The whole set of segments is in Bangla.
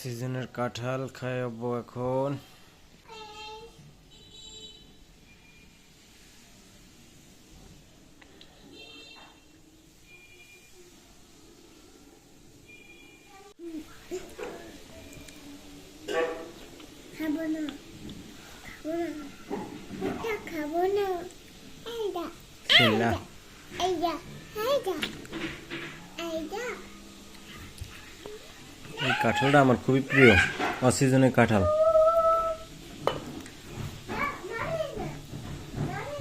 সিজনের কাঁঠাল খাইয়াবো এখন। খাব না। খাব না। খাব না। এই কাঁঠালটা আমার খুবই প্রিয়, অসিজনের কাঁঠাল।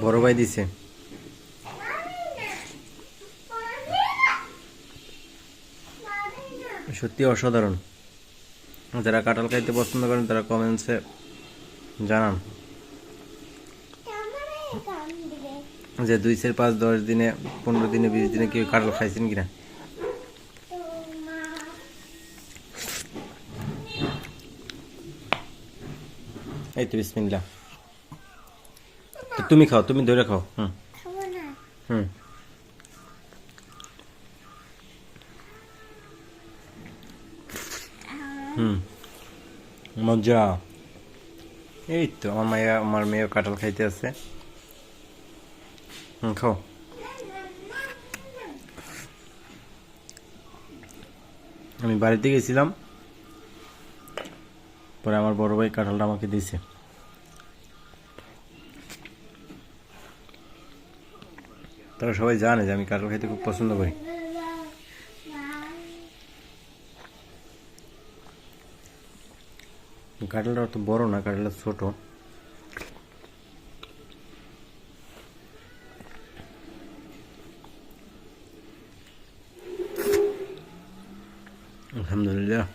বড় ভাই দিছে। সত্যি অসাধারণ। যারা কাঁঠাল খাইতে পছন্দ করেন, তারা কমেন্টসে জানান। যে দুই চার পাঁচ দশ দিনে, পনেরো দিনে, বিশ দিনে কেউ কাঁঠাল খাইছেন কিনা। এই তো বিসমিল্লা তুমি খাও তুমি ধরে খাও হুম। হুম। হুম। মজা। এই তো আমার মায়া আমার মেয়েও কাঁঠাল খাইতে আছে। হুম খাও। আমি বাড়িতে গেছিলাম। পরে আমার বড় ভাই কাঁঠালটা আমাকে দিয়েছে। তারা সবাই জানে যে আমি কাঁঠাল খাইতে খুব পছন্দ করি। কাঁঠালটা অত বড় না, কাঁঠালটা ছোট। আলহামদুলিল্লাহ।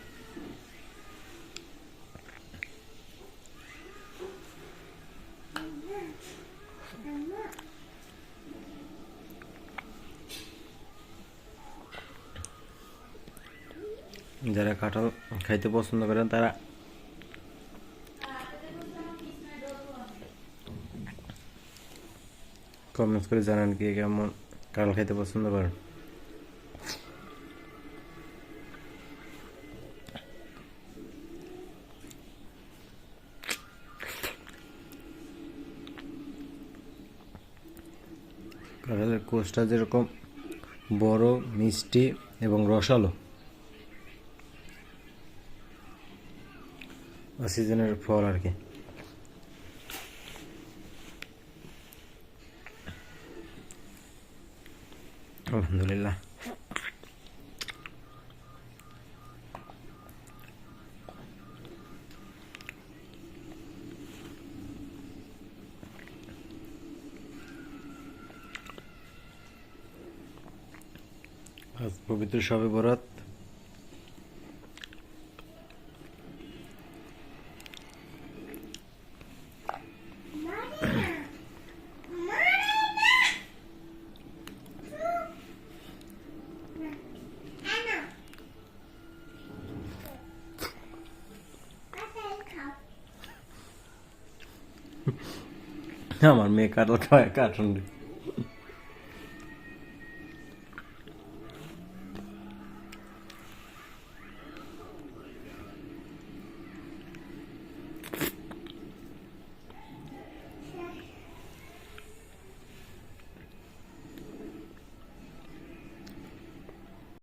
যারা কাঁঠাল খাইতে পছন্দ করেন, তারা কমেন্টস করে জানান কি কেমন কাঁঠাল খাইতে পছন্দ করেন। কাঁঠালের কোষটা যেরকম বড়, মিষ্টি এবং রসালো। সিজনের ফল আর কি। আলহামদুলিল্লাহ। আজ পবিত্র সবে বরাত আমার মেয়ে কাটল কার্টুন